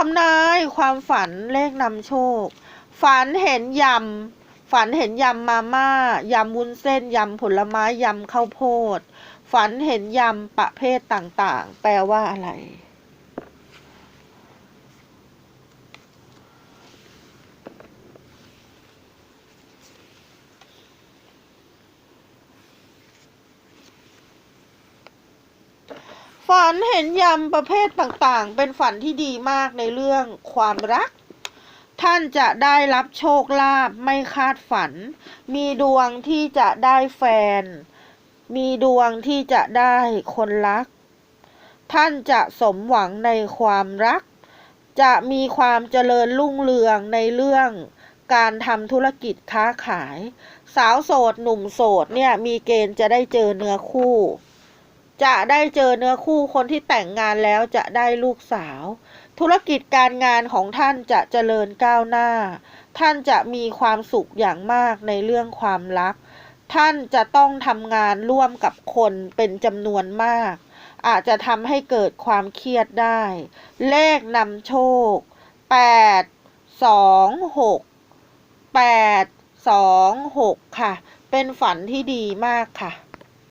ทำนายความฝันเลขนำโชค ฝันเห็นยำ ฝันเห็นยำมาม่ายำวุ้นเส้นยำผลไม้ยำข้าวโพด ฝันเห็นยำประเภทต่างๆ แปลว่าอะไร ฝันเห็นยำประเภทต่างๆ เป็นฝันที่ดีมากในเรื่องความรัก ท่านจะได้รับโชคลาภไม่คาดฝัน มีดวงที่จะได้แฟน มีดวงที่จะได้คนรัก ท่านจะสมหวังในความรัก จะมีความเจริญรุ่งเรืองในเรื่องการทำธุรกิจค้าขาย สาวโสดหนุ่มโสดเนี่ยมีเกณฑ์จะได้เจอเนื้อคู่ จะได้เจอเนื้อคู่คนที่แต่งงานแล้วจะได้ลูกสาว ธุรกิจการงานของท่านจะเจริญก้าวหน้า ท่านจะมีความสุขอย่างมากในเรื่องความรัก ท่านจะต้องทำงานร่วมกับคนเป็นจำนวนมาก อาจจะทำให้เกิดความเครียดได้ เลขนำโชค 8 2 6 8 2 6 ค่ะ เป็นฝันที่ดีมากค่ะ